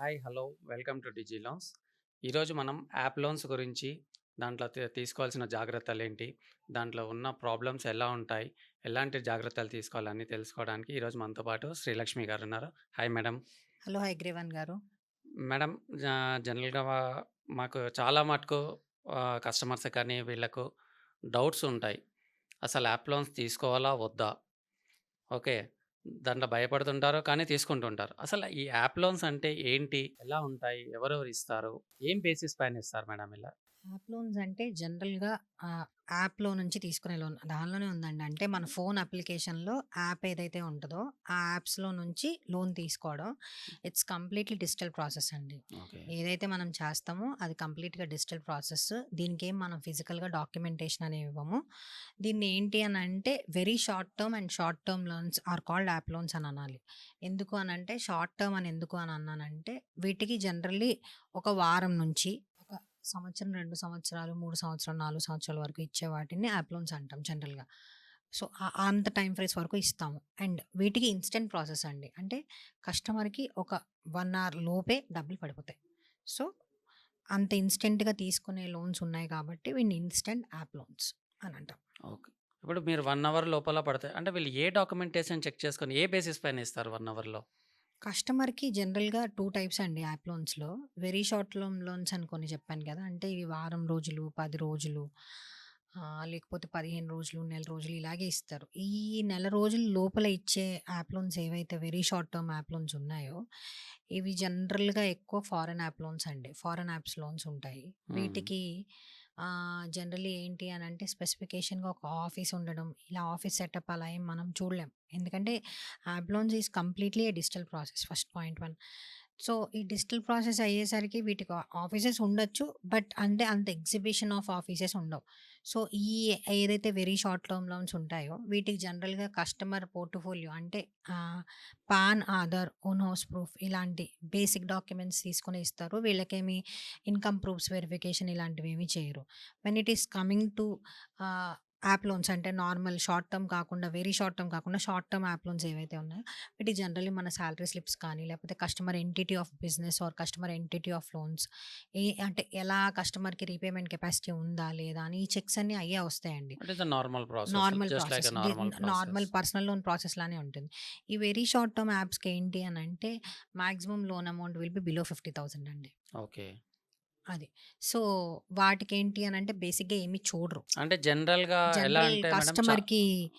Hi hello welcome to Digi Loans ఈరోజు మనం app loans గురించి దాంట్లో తీసుకోవాల్సిన జాగ్రత్తలు ఏంటి దాంట్లో ఉన్న ప్రాబ్లమ్స్ ఎలా ఉంటాయి ఎలాంటి జాగ్రత్తలు తీసుకోవాలని తెలుసుకోవడానికి ఈరోజు మనతో పాటు శ్రీలక్ష్మి గారు ఉన్నారు. Hi madam. హలో హైగ్రీవన్ గారు. మేడం జనరల్గా మాకు చాలా మటుకు కస్టమర్స్ కానీ వీళ్ళకు డౌట్స్ ఉంటాయి. అసలు యాప్ లోన్స్ తీసుకోవాలా వద్దా? ఓకే. దాంట్లో భయపడుతుంటారు కానీ తీసుకుంటుంటారు. అసలు ఈ యాప్ లోన్స్ అంటే ఏంటి? ఎలా ఉంటాయి? ఎవరెవరు ఇస్తారు? ఏం బేసిస్ పైన ఇస్తారు మేడం ఇలా? యాప్ లోన్స్ అంటే జనరల్గా యాప్లో నుంచి తీసుకునే లోన్ దానిలోనే ఉందండి. అంటే మన ఫోన్ అప్లికేషన్లో యాప్ ఏదైతే ఉంటుందో ఆ యాప్స్లో నుంచి లోన్ తీసుకోవడం. ఇట్స్ కంప్లీట్లీ డిజిటల్ ప్రాసెస్ అండి. ఓకే. ఏదైతే మనం చేస్తామో అది కంప్లీట్గా డిజిటల్ ప్రాసెస్. దీనికి ఏం మనం ఫిజికల్గా డాక్యుమెంటేషన్ అనేవి ఇవ్వము. దీన్ని ఏంటి అని అంటే very short term and short term loans are called app loans అని అనాలి. ఎందుకు అని అంటే షార్ట్ టర్మ్ అని ఎందుకు అని అన్నానంటే వీటికి జనరల్లీ ఒక వారం నుంచి సంవత్సరం రెండు సంవత్సరాలు మూడు సంవత్సరాలు నాలుగు సంవత్సరాల వరకు ఇచ్చే వాటిని యాప్ లోన్స్ అంటాం జనరల్గా. సో అంత టైం ఫ్రేస్ వరకు ఇస్తాము. అండ్ వీటికి ఇన్స్టెంట్ ప్రాసెస్ అండి. అంటే కస్టమర్కి ఒక వన్ అవర్ లోపే డబ్బులు పడిపోతాయి. సో అంత ఇన్స్టెంట్గా తీసుకునే లోన్స్ ఉన్నాయి కాబట్టి వీటిని ఇన్స్టెంట్ యాప్ లోన్స్ అని అంటాం. ఓకే. ఇప్పుడు మీరు వన్ అవర్ లోపల పడతాయి. అంటే వీళ్ళు ఏ డాక్యుమెంటేషన్ చెక్ చేసుకొని ఏ బేసిస్ పైన ఇస్తారు వన్ అవర్లో? కస్టమర్కి జనరల్గా టూ టైప్స్ అండి యాప్ లోన్స్లో. వెరీ షార్ట్ లోన్ లోన్స్ అని కొన్ని చెప్పాను కదా! అంటే ఇవి వారం రోజులు పది రోజులు లేకపోతే పదిహేను రోజులు నెల రోజులు ఇలాగే ఇస్తారు. ఈ నెల రోజుల లోపల ఇచ్చే యాప్ లోన్స్ ఏవైతే very short term app loans ఉన్నాయో ఇవి జనరల్గా ఎక్కువ ఫారెన్ యాప్ లోన్స్ అండి. ఫారెన్ యాప్స్ లోన్స్ ఉంటాయి. వీటికి జనరల్లీ ఏంటి అని అంటే స్పెసిఫికేషన్గా ఒక ఆఫీస్ ఉండడం ఇలా ఆఫీస్ సెటప్ అలా ఏం మనం చూడలేం. ఎందుకంటే app loans is completely digital process first point one. So ఈ డిజిటల్ ప్రాసెస్ అయ్యేసరికి వీటికి ఆఫీసెస్ ఉండొచ్చు బట్ అంటే అంత ఎగ్జిబిషన్ ఆఫ్ ఆఫీసెస్ ఉండవు. సో ఈ ఏదైతే వెరీ షార్ట్ టర్మ్ లోన్స్ ఉంటాయో వీటికి జనరల్గా కస్టమర్ పోర్ట్ఫోలియో అంటే PAN Aadhaar own house proof ఇలాంటి బేసిక్ డాక్యుమెంట్స్ తీసుకొని ఇస్తారు. వీళ్ళకేమి ఇన్కమ్ ప్రూఫ్స్ వెరిఫికేషన్ ఇలాంటివి ఏమీ చేయరు. When it is coming to app loans అంటే నార్మల్ షార్ట్ టర్మ్ కాకుండా వెరీ షార్ట్ టర్మ్ కాకుండా షార్ట్ టర్మ్ యాప్ లోన్స్ ఏవైతే ఉన్నాయో వీటి జనరల్లీ మన శాలరీ స్లిప్స్ కానీ లేకపోతే customer entity of business or customer entity of loans ఏ అంటే ఎలా కస్టమర్కి రీపేమెంట్ కెపాసిటీ ఉందా లేదా అని ఈ చెక్స్ అన్ని అయ్యే వస్తాయండి. Normal process. Normal process normal personal loan process లానే ఉంటుంది. ఈ వెరీ షార్ట్ టర్మ్ యాప్స్కి ఏంటి అని అంటే maximum loan amount will be below fifty thousand అండి. ఓకే. అది. సో వాటికి ఏంటి అని అంటే బేసిక్గా ఏమి చూడరు. అంటే జనరల్గా ఎలా అంటే మేడం చా- కస్టమర్కి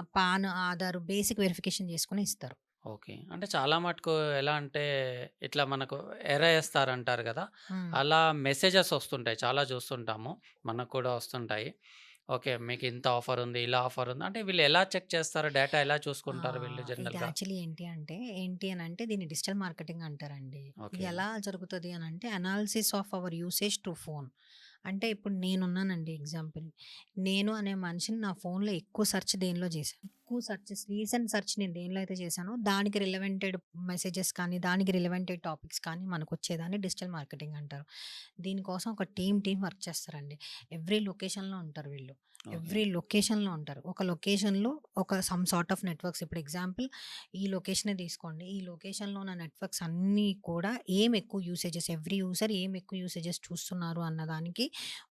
పాన్ ఆధార్ బేసిక్ వెరిఫికేషన్ చేసుకుని ఇస్తారు. ఓకే. అంటే చాలా మటుకు ఎలా అంటే ఇట్లా మనకు ఎర వేస్తారంటారు కదా. అలా మెసేజెస్ వస్తుంటాయి. చాలా చూస్తుంటాము. మనకు కూడా వస్తుంటాయి. ఓకే. మీకు ఇంత ఆఫర్ ఉంది ఇలా ఆఫర్ ఉంది అంటే వీళ్ళు ఎలా చెక్ చేస్తారు? డేటా ఎలా చూసుకుంటారు వీళ్ళు జనరల్గా యాక్చువల్లీ ఏంటి అంటే ఏంటి అని అంటే దీన్ని డిజిటల్ మార్కెటింగ్ అంటారండి. ఇది ఎలా జరుగుతుంది అని అంటే analysis of our usage to phone. అంటే ఇప్పుడు నేనున్నానండి ఎగ్జాంపుల్. నేను అనే మనిషిని నా ఫోన్లో ఎక్కువ సెర్చ్ దేనిలో చేశాను? ఎక్కువ సెర్చెస్ రీసెంట్ సెర్చ్ నేను దేనిలో అయితే చేశానో దానికి రిలవెంటెడ్ మెసేజెస్ కానీ దానికి రిలవెంటెడ్ టాపిక్స్ కానీ మనకు వచ్చేదాన్ని డిజిటల్ మార్కెటింగ్ అంటారు. దీనికోసం ఒక టీమ్ టీం వర్క్ చేస్తారండి. ఎవ్రీ లొకేషన్లో ఉంటారు వీళ్ళు. ఎవ్రీ లొకేషన్లో ఉంటారు. ఒక లొకేషన్లో ఒక సమ్ సార్ట్ ఆఫ్ నెట్వర్క్స్. ఇప్పుడు ఎగ్జాంపుల్ ఈ లొకేషనే తీసుకోండి. ఈ లొకేషన్లో ఉన్న నెట్వర్క్స్ అన్నీ కూడా ఏం ఎక్కువ యూసేజెస్ ఎవ్రీ యూజర్ ఏం ఎక్కువ యూసేజెస్ చూస్తున్నారు అన్నదానికి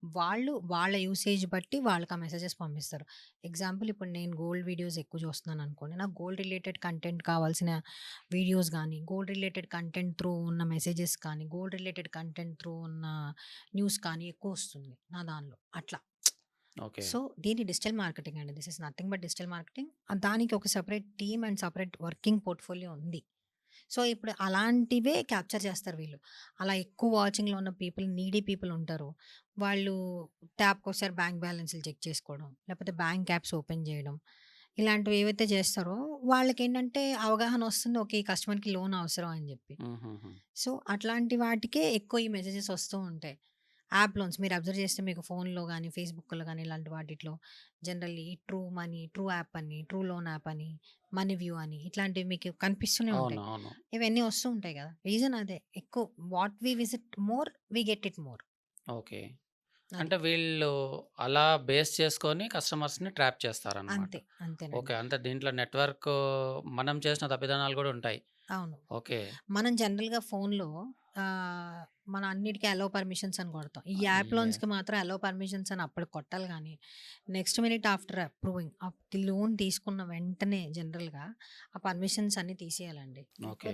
వాళ్ళు వాళ్ళ యూసేజ్ బట్టి వాళ్ళకి ఆ మెసేజెస్ పంపిస్తారు. ఎగ్జాంపుల్ ఇప్పుడు నేను గోల్డ్ వీడియోస్ ఎక్కువ చూస్తున్నాను అనుకోండి. నాకు గోల్డ్ రిలేటెడ్ కంటెంట్ కావాల్సిన వీడియోస్ కానీ గోల్డ్ రిలేటెడ్ కంటెంట్ త్రూ ఉన్న మెసేజెస్ కానీ గోల్డ్ రిలేటెడ్ కంటెంట్ త్రూ ఉన్న న్యూస్ కానీ ఎక్కువ వస్తుంది నా దానిలో అట్లా. ఓకే. సో దీని డిజిటల్ మార్కెటింగ్ అండి. This is nothing but digital marketing. దానికి ఒక separate team and separate working portfolio ఉంది. సో ఇప్పుడు అలాంటివే క్యాప్చర్ చేస్తారు వీళ్ళు. అలా ఎక్కువ వాచింగ్లో ఉన్న పీపుల్ నీడీ పీపుల్ ఉంటారు. వాళ్ళు ట్యాప్కి ఒకసారి బ్యాంక్ బ్యాలెన్స్లు చెక్ చేసుకోవడం లేకపోతే బ్యాంక్ యాప్స్ ఓపెన్ చేయడం ఇలాంటివి ఏవైతే చేస్తారో వాళ్ళకి ఏంటంటే అవగాహన వస్తుంది. ఓకే ఈ కస్టమర్కి లోన్ అవసరం అని చెప్పి. మ్మ్హ్మ్. సో అట్లాంటి వాటికే ఎక్కువ ఈ మెసేజెస్ వస్తూ ఉంటాయి. యాప్ లోన్స్ మీరు అబ్జర్వ్ చేస్తే మీకు ఫోన్లో కానీ ఫేస్బుక్లో కానీ ఇలాంటి వాటిలో generally true money true app అని ట్రూ లోన్ యాప్ అని మనీ వ్యూ అని ఇట్లాంటివి మీకు కనిపిస్తూనే ఉంటాయి. అవును ఇవన్నీ వస్తూ ఉంటాయి కదా! రీజన్ అదే. ఎక్కువ what we visit more we get it more. Okay. అది. అంటే వీళ్ళు అలా బేస్ చేసుకొని కస్టమర్స్ని ట్రాప్ చేస్తారన్నమాట అంతే అంతేనండి ఓకే అంటే దీంట్లో నెట్వర్క్ మనం చేసిన తప్పిదనాలు కూడా ఉంటాయి అవును. ఓకే. మనం జనరల్‌గా ఫోన్‌లో ఆహ్, మనం అన్నిటికి అలో పర్మిషన్స్ అని కొడతాం. ఈ యాప్! లోన్స్‌కి మాత్రం అలో పర్మిషన్స్ అని అప్పటికి కొట్టాలి గానీ, next minute after approving up loan తీసుకున్న వెంటనే జనరల్‌గా ఆ పర్మిషన్స్ అన్నీ తీసేయాలండి.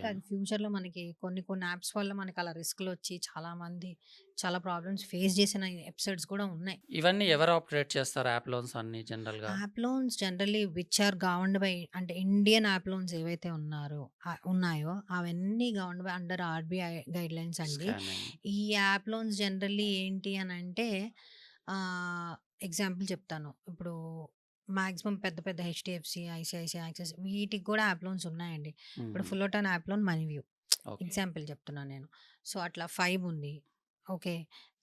అది ఫ్యూచర్‌లో మనకి కొన్ని కొన్ని యాప్స్ వల్ల మనకి అలా రిస్క్‌లొచ్చి చాలామంది చాలా ప్రాబ్లమ్స్ ఫేస్ చేసిన ఎపిసోడ్స్ కూడా ఉన్నాయి. ఇవన్నీ ఎవరు ఆపరేట్ చేస్తారు యాప్ లోన్స్ అన్నీ జనరల్‌గా? App loans generally which are governed by అంటే ఇండియన్ యాప్ లోన్స్ ఏవైతే ఉన్నారో ఉన్నాయో అవన్నీ governed by under RBI guidelines అండి. ఈ యాప్ లోన్స్ జనరల్లీ ఏంటి అనంటే ఆహ్, ఎగ్జాంపుల్ చెప్తాను. ఇప్పుడు మాక్సిమం పెద్ద పెద్ద హెచ్‌డీఎఫ్‌సీ, ఐసీఐసీఐ, యాక్సిస్ వీటికి కూడా యాప్ లోన్స్ ఉన్నాయండి. ఇప్పుడు హుహు. Fullerton app loan Money View. Okay. Example చెప్తున్నాను నేను. సో, అట్లా ఫైబ్ ఉంది. ఓకే.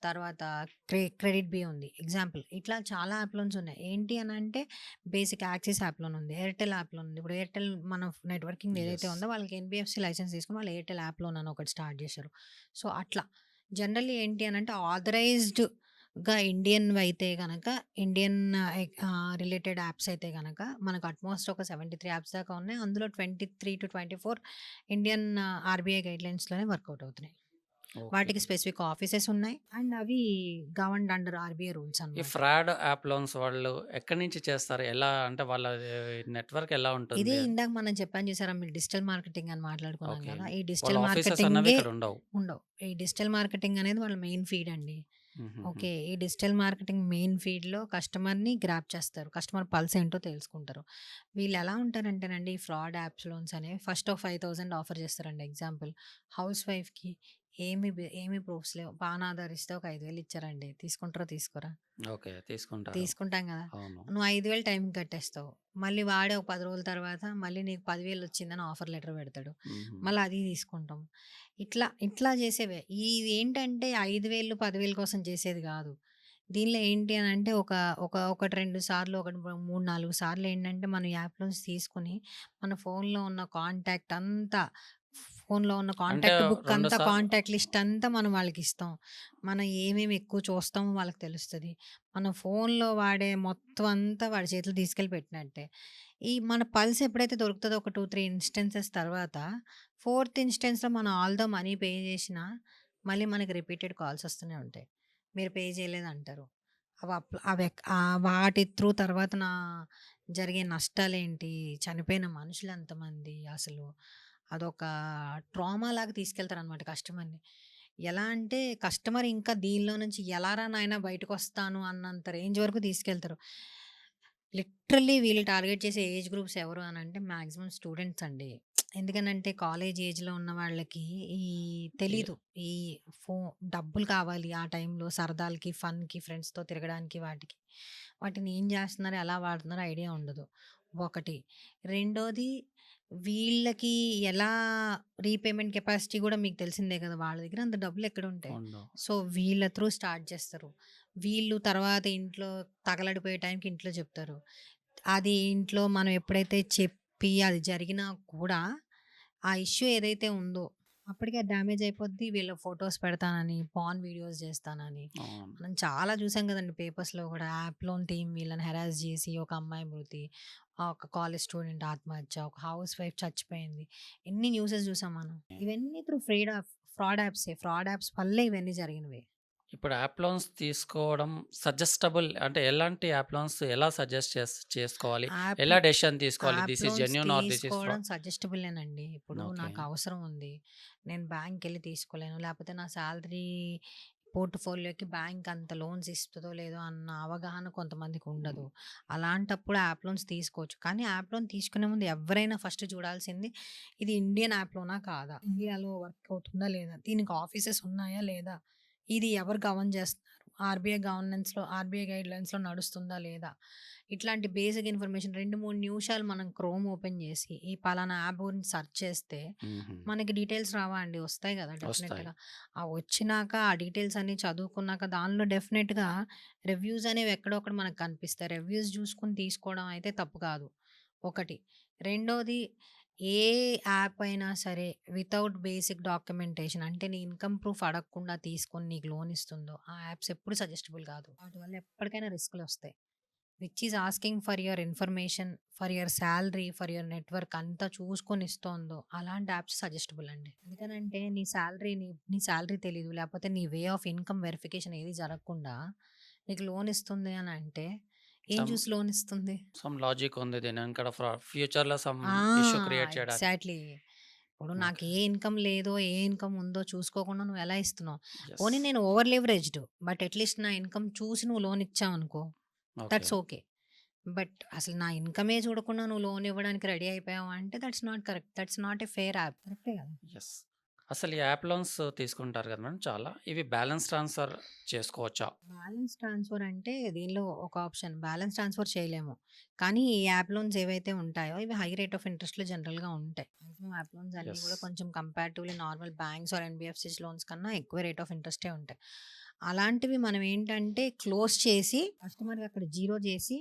తర్వాత క్రె క్రెడిట్ బి ఉంది. ఎగ్జాంపుల్ ఇట్లా చాలా యాప్ లోన్స్ ఉన్నాయి. ఏంటి అనంటే బేసిక్ యాక్సిస్ యాప్ లోన్ ఉంది. ఎయిర్‌టెల్ యాప్ లోన్ ఉంది. ఇప్పుడు ఎయిర్‌టెల్ మన నెట్వర్కింగ్ ఏదైతే. ఉందో వాళ్ళకి ఎన్‌బీఎఫ్‌సీ లైసెన్స్ తీసుకొని వాళ్ళు ఎయిర్‌టెల్ యాప్ లోన్ అని ఒకటి స్టార్ట్ చేశారు. సో, అట్లా జనరల్లీ ఏంటి ఆథరైజ్డ్‌గా ఇండియన్‌వి అయితే గనక ఇండియన్ ఎక్ ఆహ్, రిలేటెడ్ యాప్స్ అయితే గనక మనకు అట్‌మోస్ట్ ఒక 73 యాప్స్ దాకా ఉన్నాయి. అందులో 23-24 ఇండియన్ ఆర్‌బీఐ గైడ్‌లైన్స్‌లోనే వర్కౌట్ అవుతున్నాయి. వాటికి స్పెసిఫిక్ ఆఫీసెస్ ఉన్నాయి. అండ్ అవి గవర్న్డ్ అండర్ ఆర్‌బీఐ రూల్స్ ఈ. ఫ్రాడ్ యాప్ లోన్స్ వాళ్ళు ఎక్కడి నుంచి చేస్తారు? ఎలా అంటే వాళ్ళ నెట్వర్క్ ఎలా ఇదే ఉంటుంది? ఇందాక మనం చెప్పాను చూసారా మీరు డిజిటల్ మార్కెటింగ్ అని మాట్లాడుకున్నాం. కదా! ఈ వాళ్ళ డిజిటల్ ఆఫీసెస్ అన్నవి మార్కెటింగే ఇక్కడ ఉండవు. ఉండవు. ఈ డిజిటల్ మార్కెటింగ్ అనేది వాళ్ళ మెయిన్ ఫీడ్ అండి. ఓకే. ఈ డిజిటల్ మార్కెటింగ్ మెయిన్ ఫీడ్‌లో కస్టమర్‌ని గ్రాబ్ చేస్తారు. కస్టమర్ పల్స్ ఏంటో తెలుసుకుంటారు. వీళ్ళు ఎలా ఉంటారంటేనండి ఈ ఫ్రాడ్ యాప్స్ లోన్స్ అనేవి ఫస్ట్ ఒక 5000 ఆఫర్ చేస్తారండి. ఎగ్జాంపుల్ హౌస్ వైఫ్‌కి ఏమి ఏమి ప్రూఫ్స్ లేవు. పాన్ ఆధార్ ఇస్తే ఒక 5000 ఇచ్చారండి. తీసుకుంటారా? తీసుకోరా? ఓకే. తీసుకుంటారు. తీసుకుంటాం కదా! నువ్వు 5000 టైంకి కట్టేస్తావు. మళ్ళీ వాడే ఒక 10 రోజుల తర్వాత మళ్ళీ నీకు 10000 వచ్చిందని ఆఫర్ లెటర్ పెడతాడు. మళ్ళీ అది తీసుకుంటాం. ఇట్లా ఇట్లా చేసేవే. ఇవేంటంటే 5000, 10000 కోసం చేసేది కాదు. దీనిలో ఏంటి అనంటే ఒక ఒక ఒకటి 2 సార్లు ఒకటి 3, 4 సార్లు ఏంటంటే మనం యాప్ లోన్స్ తీసుకొని మన ఫోన్‌లో ఉన్న కాంటాక్ట్ అంతా ఫోన్‌లో ఉన్న కాంటాక్ట్ బుక్ 2 అంతా కాంటాక్ట్ లిస్ట్ అంతా మనం వాళ్ళకిస్తాం. మనం ఏమేమి ఎక్కువ చూస్తామో వాళ్ళకి తెలుస్తది. మన ఫోన్‌లో వాడే మొత్తం అంతా వాడి చేతిలో తీసుకెళ్ళి పెట్టినట్టే. ఈ మన పల్స్ ఎప్పుడైతే దొరుకుతదో ఒక 2, 3 ఇన్‌స్టెన్సెస్ తర్వాత ఫోర్త్ ఇన్‌స్టెన్స్‌లో మనం ఆల్‌దో మనీ పే చేసినా మళ్ళీ మనకి రిపీటెడ్ కాల్స్ వస్తూనే ఉంటాయి. మీరు పే చేయలేదంటారు. అవి అప్ అవి వాటి త్రూ తర్వాత నా జరిగే నష్టాలేంటి? చనిపోయిన మనుషులు ఎంతమంది? అసలు అదొక ట్రామా లాగా తీసుకెళ్తారనమాట కస్టమర్‌ని. ఎలా అంటే కస్టమర్ ఇంకా దీనిలో నుంచి ఎలారా నాయనా బయటకొస్తాను అన్నంత రేంజ్ వరకు తీసుకెళ్తారు. లిటరల్లీ వీళ్ళు టార్గెట్ చేసే ఏజ్ గ్రూప్స్ ఎవరు అనంటే మాక్సిమం స్టూడెంట్స్ అండి. ఎందుకనంటే కాలేజ్ ఏజ్‌లో ఉన్న వాళ్ళకి ఈ తెలీదు. ఈ ఫో డబ్బులు కావాలి ఆ టైంలో సరదాలకి, ఫన్‌కి, ఫ్రెండ్స్‌తో తిరగడానికి వాటికి. వాటిని ఏం చేస్తున్నారో, ఎలా వాడుతున్నారో ఐడియా ఉండదు. ఒకటి. రెండోది వీళ్ళకి ఎలా రీపేమెంట్ కెపాసిటీ కూడా మీకు తెలిసిందే కదా! వాళ్ళ దగ్గర అంత డబ్బులు ఎక్కడుంటాయి. ఉండవు. సో, వీళ్ళ త్రూ స్టార్ట్ చేస్తారు. వీళ్ళు తర్వాత ఇంట్లో తగలడిపోయే టైంకి ఇంట్లో చెప్తారు. అది ఇంట్లో మనం ఎప్పుడైతే చెప్పి అది జరిగినా కూడా ఆ ఇష్యూ ఏదైతే ఉందో అప్పటికే డ్యామేజ్ అయిపోద్ది. వీళ్ళు ఫోటోస్ పెడతానని, పార్న్ వీడియోస్ చేస్తానని. మనం చాలా చూసాం కదండీ పేపర్స్‌లో కూడా యాప్ లోన్ టీమ్ వీళ్ళని హెరాస్ చేసి ఒక అమ్మాయి మృతి, ఒక కాలేజ్ స్టూడెంట్ ఆత్మహత్య, ఒక హౌస్ వైఫ్ చచ్చిపోయింది. ఎన్ని న్యూసెస్ చూసాం మనం. ఇవన్నీ త్రూ ఫ్రీడ్ ఆఫ్ ఫ్రాడ్ యాప్సే. ఫ్రాడ్ యాప్స్ వల్లే ఇవన్నీ జరిగినవి. ఇప్పుడు యాప్ లోన్స్ తీసుకోవడం సజెస్టబుల్ అంటే ఎలాంటి యాప్ లోన్స్ ఎలా సజెస్ట్ చేస్ చేసుకోవాలి? ఎలా డెసిషన్ తీసుకోవాలి? This loans genuine or this ఫ్రా తీసుకోవడం సజెస్టబులేనండి. ఇప్పుడు. నాకు అవసరం ఉంది. నేను బ్యాంక్‌కెళ్ళి తీసుకోలేను. లేకపోతే నా సాలరీ పోర్ట్‌ఫోలియోకి బ్యాంక్ అంత లోన్స్ ఇస్తదో లేదో అన్న అవగాహన కొంతమందికి ఉండదు. అలాంటప్పుడు యాప్ లోన్స్ తీసుకోవచ్చు. కానీ యాప్ లోన్ తీసుకునే ముందు ఎవ్వరైనా ఫస్ట్ చూడాల్సింది ఇది ఇండియన్ యాప్ లోనా కాదా? ఇండియాలో వర్క్ అవుతుందా లేదా? దీనికి ఆఫీసెస్ ఉన్నాయా లేదా? ఇది ఎవరు గవర్న్ చేస్తున్నారు? ఆర్‌బీఐ గవర్నెన్స్‌లో ఆర్‌బీఐ గైడ్‌లైన్స్‌లో నడుస్తుందా లేదా? ఇట్లాంటి బేసిక్ ఇన్ఫర్మేషన్ 2, 3 నిమిషాలు మనం క్రోమ్ ఓపెన్ చేసి ఈ పలానా యాప్ గురించి సెర్చ్ చేస్తే. మనకి డీటెయిల్స్ రావా అండి? వస్తాయి కదా! డెఫినెట్‌గా. ఆ వచ్చినాక ఆ డీటెయిల్స్ అన్నీ చదువుకున్నాక దానిలో డెఫినెట్‌గా రివ్యూస్ అనేవి ఎక్కడో అక్కడ మనకు కనిపిస్తాయి. రివ్యూస్ చూసుకొని తీసుకోవడం అయితే తప్పు కాదు. ఒకటి. రెండోది ఏ యాప్ అయినా సరే వితౌట్ బేసిక్ డాక్యుమెంటేషన్ అంటే నీ ఇన్‌కమ్ ప్రూఫ్ అడగకుండా తీసుకొని నీకు లోన్ ఇస్తుందో ఆ యాప్స్ ఎప్పుడు సజెస్టబుల్ కాదు. వాటి వల్ల ఎప్పటికైనా రిస్క్‌లొస్తాయి. Which is asking for your information, for your salary for your network అంతా చూసుకొని ఇస్తోందో అలాంటి యాప్స్ సజెస్టబుల్ అండి. ఎందుకనంటే నీ శాలరీ నీ నీ సాలరీ తెలీదు. లేకపోతే నీ వే ఆఫ్ ఇన్‌కమ్ వెరిఫికేషన్ ఏది జరగకుండా నీకు లోన్ ఇస్తుంది అని అంటే ఏం సమ్ చూసి లోన్ ఇస్తుంది? సమ్ లాజిక్ ఉంది దీని వెనకాల ఫ్రా ఫ్యూచర్‌లో సమ్! ఇష్యూ క్రియేట్ చేయడానికి. ఎగ్జాక్ట్‌లీ. ఇప్పుడు నాకు. ఏ ఇన్‌కమ్ లేదో, ఏ ఇన్‌కమ్ ఉందో చూసుకోకుండా నువ్వు ఎలా ఇస్తున్నావు? పోనీ యెస్. నేను over leveraged but at least నా ఇన్‌కమ్ చూసి నువ్వు లోన్ ఇచ్చావనుకో ఓకే. That's okay. బట్ అసలు నా ఇన్‌కమే చూడకుండా నువ్వు లోన్ ఇవ్వడానికి రెడీ అయిపోయావు అంటే that's not correct. That's not a fair app. కరెక్టే కదా! యెస్. అసలు ఈ యాప్ లోన్స్ తీసుకుంటారు కదా మేడం చాలా. ఇవి బ్యాలెన్స్ ట్రాన్స్‌ఫర్ చేసుకోవచ్చా? బ్యాలెన్స్ ట్రాన్స్‌ఫర్ అంటే దీనిలో ఒక ఆప్షన్. బ్యాలెన్స్ ట్రాన్స్‌ఫర్ చేయలేము. కానీ ఈ యాప్ లోన్స్ ఏవైతే ఉంటాయో ఇవి హై రేట్ ఆఫ్ ఇంట్రెస్ట్‌లో జనరల్‌గా ఉంటాయి. మాక్సిమం యాప్ లోన్స్ అన్నీ. కూడా కొంచెం comparatively normal banks or NBFCs loans కన్నా ఎక్కువ రేట్ ఆఫ్ ఇంట్రెస్టే ఉంటాయి. అలాంటివి మనం ఏంటంటే క్లోజ్ చేసి కస్టమర్‌కి అక్కడ జీరో చేసి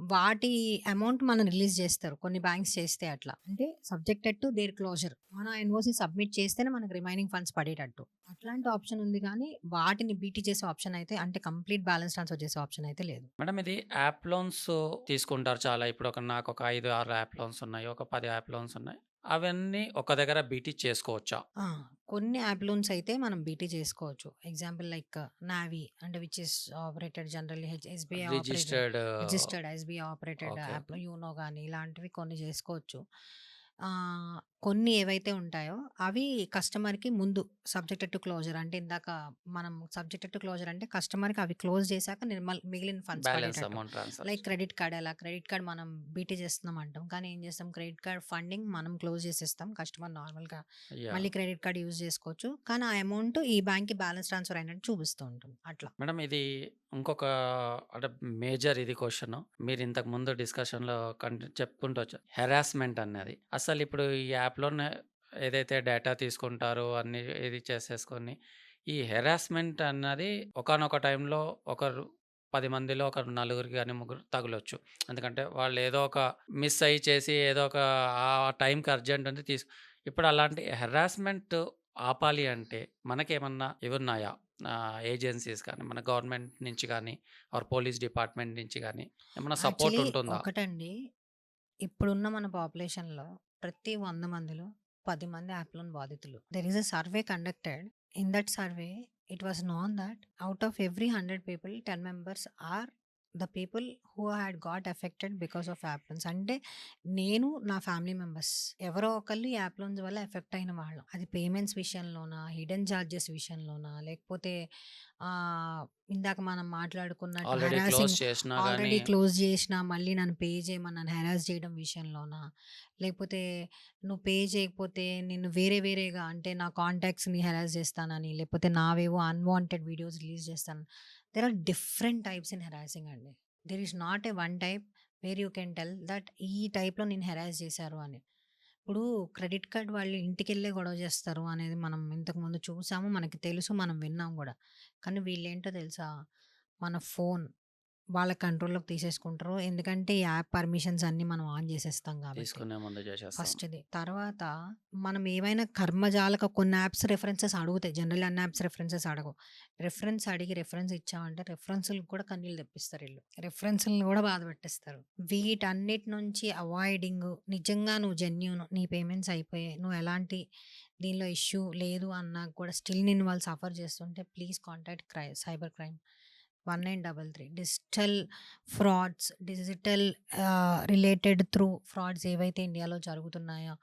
వాటి అమౌంట్ మనం రిలీజ్ చేస్తారు. కొన్ని బ్యాంక్స్ చేస్తే అట్లా. అంటే సబ్జెక్టెడ్ టు దేర్ క్లోజర్. మనం ఎన్ఓసి సబ్మిట్ చేస్తేనే మనకు రిమైనింగ్ ఫండ్స్ పడేటట్టు. అట్లాంటి ఆప్షన్ ఉంది కానీ వాటిని బీటీ చేసే ఆప్షన్ అయితే అంటే కంప్లీట్ బ్యాలెన్స్ ట్రాన్స్‌ఫర్ చేసే ఆప్షన్ అయితే లేదు. మేడం ఇది యాప్ లోన్స్ తీసుకుంటారు చాలా. ఇప్పుడు ఒక నాకు ఒక 5, 6 యాప్ లోన్స్ ఉన్నాయి. ఒక పది యాప్ లోన్స్ ఉన్నాయి. అవన్నీ ఒక దగ్గర బీటీ చేసుకోవచ్చా? ఆ! కొన్ని యాప్ లోన్స్ అయితే మనం బీటీ చేసుకోవచ్చు. ఎగ్జాంపుల్ లైక్ నావీ అంటే which is operated generally H SBI operated registered registered SBI operated okay. యాప్‌లో యూనో గాని ఇలాంటివి కొన్ని చేసుకోవచ్చు. ఆహ్, కొన్ని ఏవైతే ఉంటాయో అవి కస్టమర్‌కి ముందు సబ్జెక్టెడ్ టు క్లోజర్ అంటే ఇందాక మనం సబ్జెక్టెడ్ టు క్లోజర్ అంటే కస్టమర్‌కి అవి క్లోజ్ చేశాక నిర్మల్ మిగిలిన ఫండ్స్ బ్యాలెన్స్ పడేటట్టు. అమౌంట్ లైక్ క్రెడిట్ కార్డ్ ఎలా క్రెడిట్ కార్డ్ మనం బీటీ చేస్తున్నాం అంటాం. కానీ ఏం చేస్తాం క్రెడిట్ కార్డ్ ఫండింగ్ మనం క్లోజ్ చేసేస్తాం. కస్టమర్ నార్మల్‌గా యాహ్! మళ్ళీ క్రెడిట్ కార్డ్ యూజ్ చేసుకోవచ్చు. కానీ ఆ అమౌంట్ ఈ బ్యాంక్‌కి బ్యాలెన్స్ ట్రాన్స్‌ఫర్ అయినట్టు చూపిస్తూ ఉంటుంది. అట్లా. మేడం ఇది ఇంకొక అంటే మేజర్ ఇది క్వెషన్. మీరు ఇంతకు ముందు డిస్కషన్‌లో కంటి చెప్పుకుంటూ వచ్చారు. హెరాస్మెంట్ అన్నది. అసలు ఇప్పుడు ఈ యాప్‌లోనే ఏదైతే డేటా తీసుకుంటారో అన్నీ ఇది చేసేసుకొని ఈ హెరాస్మెంట్ అన్నది ఒకానొక టైంలో ఒకరు 10 మందిలో ఒక నలుగురికి గాని, ముగ్గురు తగలొచ్చు. ఎందుకంటే వాళ్ళు ఏదో ఒక మిస్ అయ్యి చేసి ఏదో ఒక ఆ టైంకి అర్జెంట్ ఉంది తీసు ఇప్పుడు అలాంటి హెరాస్మెంట్ ఆపాలి అంటే మనకేమన్నా ఇవున్నాయా? ఆహ్, ఏజెన్సీస్ కానీ, మన గవర్నమెంట్ నుంచి గాని, ఆర్ పోలీస్ డిపార్ట్మెంట్ నుంచి గాని ఏమన్నా సపోర్ట్ ఉంటుందా? ఒకటండి. ఇప్పుడున్న మన పాపులేషన్‌లో ప్రతి వంద మందిలో పది మంది యాప్ బాధితులు. There is a survey conducted. In that survey it was known that out of every 100 people 10 members are the people who had got affected because of app loans. అంటే నేను నా ఫ్యామిలీ మెంబర్స్ ఎవరో ఒకళ్ళు ఈ app loans వల్ల effect అయిన వాళ్ళం. అది పేమెంట్స్ విషయంలోనా, హిడెన్ చార్జెస్ విషయంలోనా, లేకపోతే ఇందాక మనం మాట్లాడుకున్నట్టు ఆల్రెడీ క్లోజ్ చేసినా ఆల్రెడీ గాని క్లోజ్ చేసినా మళ్ళీ నన్ను పే చేయమని నన్ను హెరాస్ చేయడం విషయంలోనా, లేకపోతే నువ్వు పే చేయకపోతే నిన్ను వేరే వేరేగా అంటే నా కాంటాక్ట్స్‌ని హెరాస్ చేస్తానని, లేకపోతే నావేవో అన్‌వాంటెడ్ వీడియోస్ రిలీజ్ చేస్తాను. There are different types in harassing అండి. There is not a one type where you can tell that ఈ టైప్‌లో నేను హెరాస్ చేశారు అని. ఇప్పుడు క్రెడిట్ కార్డ్ వాళ్ళు ఇంటికెళ్ళే గొడవ చేస్తారు అనేది మనం ఇంతకుముందు చూసాము. మనకి తెలుసు. మనం విన్నాం కూడా కానీ వీళ్ళేంటో తెలుసా? మన ఫోన్ వాళ్ళ కంట్రోల్‌లోకి తీసేసుకుంటారు. ఎందుకంటే ఈ యాప్ పర్మిషన్స్ అన్నీ మనం ఆన్ చేసేస్తాం కాబట్టి. తీసుకునే ముందు చేసేస్తాం. ఫస్ట్‌ది. తర్వాత మనం ఏవైనా కర్మజాలక కొన్ని యాప్స్ రిఫరెన్సెస్ అడుగుతాయి. జనరల్లీ అన్ని యాప్స్ రిఫరెన్సెస్ అడగవు. రిఫరెన్స్ అడిగి రిఫరెన్స్ ఇచ్చామంటే రిఫరెన్స్‌లకి కూడా కన్నీళ్ళు తెప్పిస్తారు ఈళ్ళు. రిఫరెన్స్‌లని కూడా బాధ పెట్టేస్తారు. వీటన్నిటి నుంచి అవాయిడింగ్ నిజంగా నువ్వు జెన్యూన్ నీ పేమెంట్స్ అయిపోయాయి. నువ్వు ఎలాంటి దీనిలో ఇష్యూ లేదు అన్నా కూడా స్టిల్ నిన్ను వాళ్ళు సఫర్ చేస్తుంటే please contact cry cyber crime 1933 digital frauds digital related through frauds ఏవైతే ఇండియాలో జరుగుతున్నాయో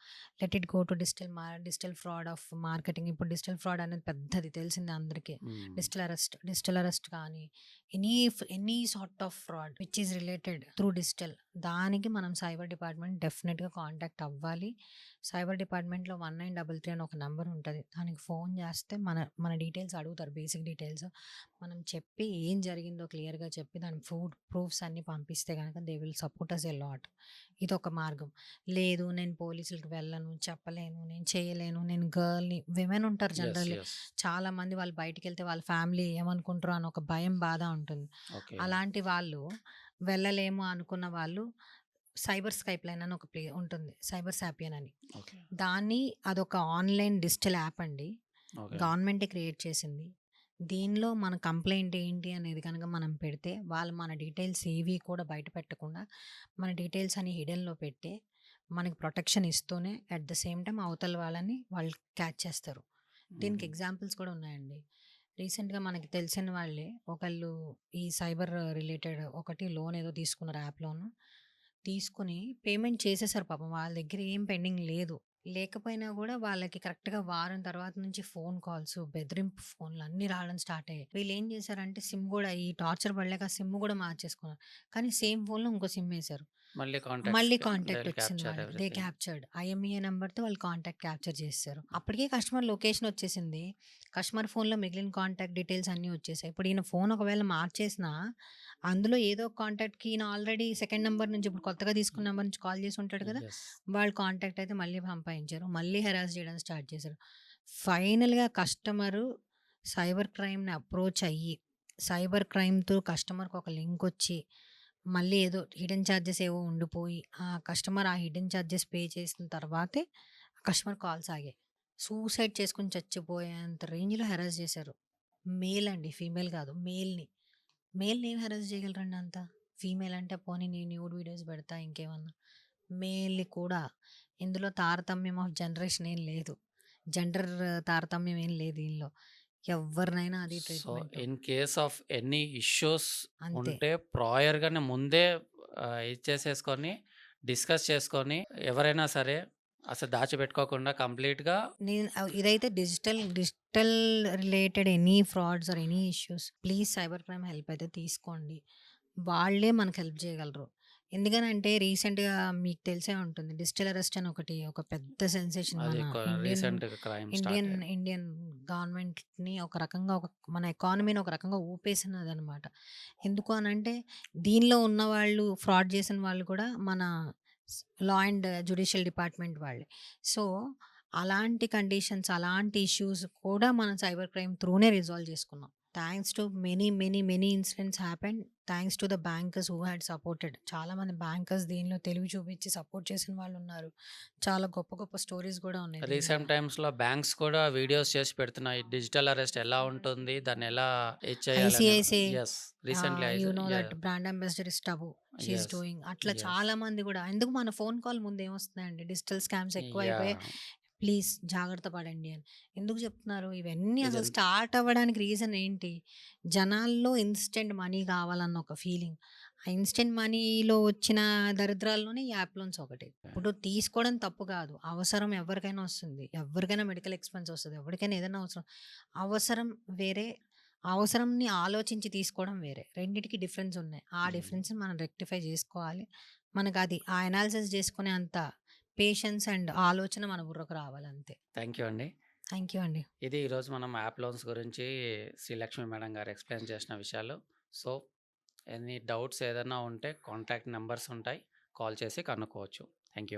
let it go to digital మా డిజిటల్ ఫ్రాడ్ ఆఫ్ మార్కెటింగ్. ఇప్పుడు డిజిటల్ ఫ్రాడ్ అనేది పెద్దది తెలిసిందే అందరికీ. డిజిటల్ అరెస్ట్ డిజిటల్ అరెస్ట్ కానీ any any sort of fraud which is related through digital దానికి మనం సైబర్ డిపార్ట్మెంట్ డెఫినిట్‌గా కాంటాక్ట్ అవ్వాలి. సైబర్ డిపార్ట్మెంట్‌లో 1933 అని ఒక నంబర్ ఉంటది. దానికి ఫోన్ చేస్తే మన మన డీటెయిల్స్ అడుగుతారు. Basic details. మనం చెప్పి ఏం జరిగిందో క్లియర్‌గా చెప్పి దాని ప్రూఫ్ ప్రూఫ్స్ అన్నీ పంపిస్తే గనక they will support us a lot. ఇదొక మార్గం. లేదు నేను పోలీసులకి వెళ్ళను, చెప్పలేను, నేను చేయలేను, నేను గర్ల్‌ని విమెన్ ఉంటారు. జనరల్లీ. చాలామంది వాళ్ళు బయటికెళ్తే వాళ్ళ ఫ్యామిలీ ఏమనుకుంటారో అని ఒక భయం, బాధ ఉంటుంది. అలాంటి వాళ్ళు వెళ్ళలేము అనుకున్న వాళ్ళు సైబర్ స్కైప్ లైన్ అని ఒక ప్లే ఉంటుంది. సైబర్ సాపియన్ అని. దాన్ని అదొక ఆన్‌లైన్ డిజిటల్ యాప్ అండి. గవర్నమెంటే క్రియేట్ చేసింది. దీనిలో మన కంప్లెయింట్ ఏంటి అనేది కనుక మనం పెడితే, వాళ్ళు మన డీటెయిల్స్ ఏవి కూడా బయట పెట్టకుండా, మన డీటెయిల్స్ అన్ని హిడెన్‌లో పెట్టి, మనకి ప్రొటెక్షన్ ఇస్తూనే అట్ ద సేమ్ టైమ్ అవతల వాళ్ళని వాళ్ళు క్యాచ్ చేస్తారు. దీనికి. ఎగ్జాంపుల్స్ కూడా ఉన్నాయండి. రీసెంట్‌గా మనకి తెలిసిన వాళ్ళే ఒకళ్ళు ఈ సైబర్ రిలేటెడ్ ఒకటి లోన్ ఏదో తీసుకున్నారు యాప్ లోను. తీసుకొని పేమెంట్ చేసేసారు పాపం. వాళ్ళ దగ్గర ఏం పెండింగ్ లేదు. లేకపోయినా గూడా వాళ్ళకి కరెక్ట్‌గా వారం తర్వాత నుంచి ఫోన్ కాల్స్, బెదిరింపు ఫోన్‌లు అన్నీ రావడం స్టార్ట్ అయ్యాయి. వీళ్ళేం చేశారంటే సిమ్ గూడా ఈ టార్చర్ పడలేక సిమ్ గూడా మార్చేసుకున్నారు. కానీ సేమ్ ఫోన్‌లో ఇంకో సిమ్ ఏసారు. మళ్ళీ కాంటాక్ట్ వచ్చింది. దే. క్యాప్చర్డ్. ఐఎంఈఐ నంబర్‌తో వాళ్ళు కాంటాక్ట్ క్యాప్చర్ చేసేసారు. అప్పటికే కస్టమర్ లొకేషన్ వచ్చేసింది. కస్టమర్ ఫోన్‌లో మిగిలిన కాంటాక్ట్ డీటెయిల్స్ అన్నీ వచ్చేసాయి. ఇప్పుడు ఈయన ఫోన్ ఒకవేళ మార్చేసినా, అందులో ఏదో కాంటాక్ట్‌కి ఈయన ఆల్రెడీ సెకండ్ నంబర్ నుంచి ఇప్పుడు కొత్తగా తీసుకున్న నంబర్ నుంచి కాల్ చేసి ఉంటాడు కదా! వాళ్ళు కాంటాక్ట్ అయితే మళ్ళీ సంపాదించారు. మళ్ళీ హెరాస్ చేయడం స్టార్ట్ చేశారు. ఫైనల్‌గా కస్టమరు సైబర్ క్రైమ్‌ని అప్రోచ్ అయ్యి, సైబర్ క్రైమ్‌తో కస్టమర్‌కి ఒక లింక్ వచ్చి, మళ్ళీ ఏదో హిడెన్ చార్జెస్ ఏవో ఉండిపోయి, ఆ కస్టమర్ ఆ హిడెన్ చార్జెస్ పే చేసిన తర్వాతే కస్టమర్ కాల్స్ ఆగాయి. సూసైడ్ చేసుకొని చచ్చిపోయేంత రేంజ్‌లో హెరాస్ చేశారు. మేల్ అండి. ఫీమేల్ కాదు. మేల్‌ని. మేల్‌ని ఏం హెరాస్ చేయగలరండి అంత? ఫీమేల్ అంటే పోనీ నేను న్యూడ్ వీడియోస్ పెడతా ఇంకేమన్నా. మేల్‌ని కూడా ఇందులో తారతమ్యం ఆఫ్ జనరేషన్ ఏం లేదు. జెండర్ తారతమ్యం ఏం లేదు దీనిలో. ఎవ్వరినైనా అది so, treatment. In case of any issues అంతే. ఉంటే ప్రాయర్‌గానే ముందే ఆహ్, ఇచ్చేసేసుకొని, డిస్కస్ చేసుకొని, ఎవరైనా సరే అసలు దాచిపెట్టుకోకుండా కంప్లీట్‌గా నేను ఇదైతే digital digital related any frauds are any issues please cyber crime help అయితే తీసుకోండి. వాళ్ళే మనకు హెల్ప్ చేయగలరు. ఎందుకనంటే రీసెంట్‌గా మీకు తెలిసే ఉంటుంది. డిజిటల్ అరెస్ట్ అని ఒకటి ఒక పెద్ద సెన్సేషన్ ఇండియన్ ఇండియన్ గవర్నమెంట్‌ని ఒక రకంగా ఒక మన ఎకానమీని ఒక రకంగా ఊపేసినదనమాట. ఎందుకు అనంటే దీనిలో ఉన్నవాళ్ళు ఫ్రాడ్ చేసిన వాళ్ళు కూడా మన లా అండ్ జ్యుడిషియల్ డిపార్ట్‌మెంట్ వాళ్ళే. సో, అలాంటి కండిషన్స్, అలాంటి ఇష్యూస్ కూడా మనం సైబర్ క్రైమ్ త్రూనే రిజాల్వ్ చేసుకున్నాం. Thanks to many, many, many incidents happened. Thanks to the bankers who had supported. చాలామంది బ్యాంకర్స్ దీనిలో తెలివి చూపించి సపోర్ట్ చేసిన వాళ్ళున్నారు. చాలా గొప్ప గొప్ప స్టోరీస్ కూడా ఉన్నాయి. రీసెంట్ టైమ్స్‌లో బ్యాంక్స్ కూడా వీడియోస్ చేసి పెడుతున్నాయి. డిజిటల్ అరెస్ట్ ఎలా ఉంటుంది? దాన్ని ఎలా you know! That brand ambassador is Tabu. She is yes. Doing. అట్లా. చాలా మంది కూడా ఎందుకు మన ఫోన్ కాల్ ముందు ఏమొస్తున్నాయండి డిజిటల్ స్కామ్స్ ఎక్కువైపోయాయి. యాహ్! ప్లీజ్ జాగ్రత్త పడండి అని. ఎందుకు చెప్తున్నారు? ఇవన్నీ అసలు స్టార్ట్ అవ్వడానికి రీజన్ ఏంటి? జనాల్లో ఇన్‌స్టంట్ మనీ కావాలన్న ఒక ఫీలింగ్. ఆ ఇన్‌స్టంట్ మనీలో వచ్చిన దరిద్రాల్లోనే ఈ యాప్ లోన్స్ ఒకటి. ఇప్పుడు తీసుకోవడం తప్పు కాదు. అవసరం ఎవరికైనా వస్తుంది. ఎవరికైనా మెడికల్ ఎక్స్‌పెన్స్ వస్తది. ఎవరికైనా ఏదైనా అవసరం. అవసరం వేరే, అవసరంని ఆలోచించి తీసుకోవడం వేరే. రెండిటికి డిఫరెన్స్ ఉన్నాయి. ఆ. డిఫరెన్స్‌ని మనం రెక్టిఫై చేసుకోవాలి. మనకది ఆ అనాలిసిస్ చేసుకునే అంత పేషెన్స్ అండ్ ఆలోచన మన బుర్రకు రావాలి అంతే. థాంక్ యూ అండి. థాంక్ యూ అండి. ఇది ఈరోజు మనం యాప్ లోన్స్ గురించి శ్రీలక్ష్మి మేడం గారు ఎక్స్‌ప్లెయిన్ చేసిన విషయాలు. సో, ఎనీ డౌట్స్ ఏదైనా ఉంటే కాంటాక్ట్ నంబర్స్ ఉంటాయి. కాల్ చేసి కనుక్కోవచ్చు. Thank you.